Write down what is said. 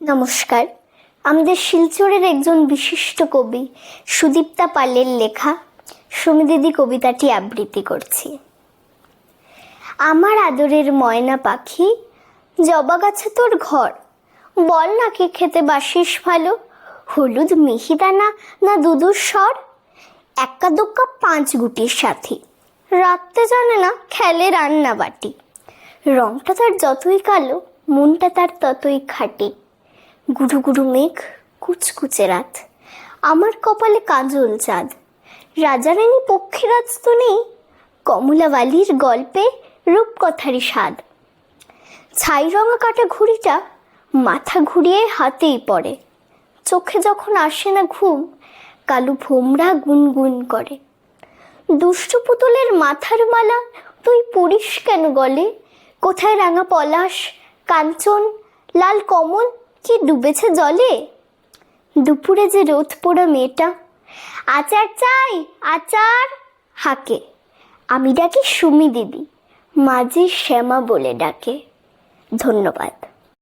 নমস্কার। আমাদের শিলচরের একজন বিশিষ্ট কবি, সুদীপ্তা পালের লেখা সুমিদিদি কবিতাটি আবৃত্তি করছি। আমার আদরের ময়না পাখি, জবা গাছে তোর ঘর, বল না কি খেতে বাসিস ভালো, হলুদ মিহিদানা না দুধুর স্বর? এক্কা দোক্কা পাঁচ গুটির সাথী রাখতে জানে না খেলে রান্না বাটি রংটা তার যতই কালো, মনটা তার ততই খাঁটি। গুরু গুরু মেঘ, কুচকুচে রাত। আমার কপালে কাজল চাঁদ। রাজারানী পক্ষীরাজ তো নেই, কমলাবালির গল্পে রূপকথারই স্বাদ। ছাই রঙা কাটা ঘুড়িটা মাথা ঘুরিয়ে হাতেই পড়ে। চোখে যখন আসে না ঘুম, কালু ভোমরা গুনগুন করে। দুষ্ট পুতুলের মাথার মালা তুই পড়িস কেন গলে? কোথায় রাঙা পলাশ, কাঞ্চন, লাল কমল কি ডুবেছে জলে? দুপুরে যে রোদ পোড়া মেয়েটা। আচার চাই, আচার। হাকে। আমি ডাকি সুমি দিদি। মাঝে শ্যামা বলে ডাকে। ধন্যবাদ।